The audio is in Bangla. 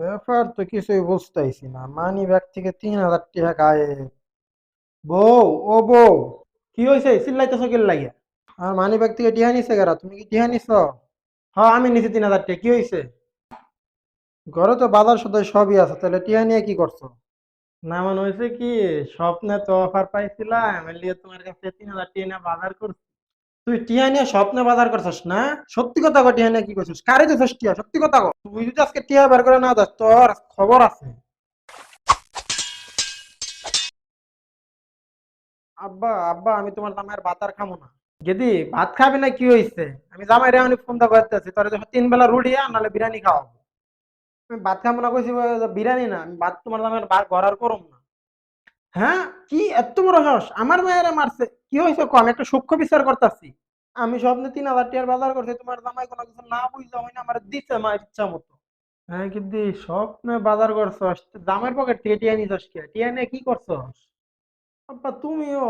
ব্যাপার তো কিছুই বুঝতেছি না। মানি ব্যাগ থেকে তিন হাজার টাকা গায়ে বউ, ও বউ, কি হয়েছে চিল্লাইতেছ কি লাগিয়া? আর মানি ব্যাগ থেকে টিহা নিছে গেরা তুমি কি টিহা নিছ? হ্যাঁ আমি নিছি তিন হাজার টাকা। কি হয়েছে ঘরে তো বাজার সদাই সবই আছে, তাহলে টিহা নিয়ে কি করছ? না, মনে হয়েছে কি, স্বপ্নে তো অফার পাইছিলাম তোমার কাছে তিন হাজার নিয়ে বাজার করছি। তুই টিহা নিয়ে স্বপ্নে বাজার করছিস, না? সত্যি কথা কো টিহা নিয়ে কি করছিস? কারে দিছিস টিহা সত্যি কথা কো তুই যদি আজকে টিহা বের করে না যাস তোর খবর আছে। আব্বা আব্বা, আমি তোমার জামাইয়ের বাতার খামো না। যদি ভাত খাবি না কি হয়েছে আমি জামাই রে আমি ফোন দা করতেছি তোর তিন বেলা রুটি আন, নাহলে বিরিয়ানি খাওয়াবো। আমি ভাত খাব না কইছি বিরিয়ানি না, আমি ভাত তোমার দামের ঘর আর করম না। হ্যাঁ? কি? এত বড় সাহস? আমার মায়েরা মারছে। কি হয়েছে কম একটা সূক্ষ্ম বিচার করতেছি। আমি স্বপ্নে তিন হাজার টিয়ার বাজার করছি। তোমার জামাই কোনো কিছু না বুঝতে হয় না, আমার দিচ্ছে মা ইচ্ছা মতো। হ্যাঁ কিন্তু স্বপ্নে বাজার করছ দামের পকেট থেকে টিয়া নিছস কে? টিয়া নিয়ে কি করছ আব্বা তুমিও।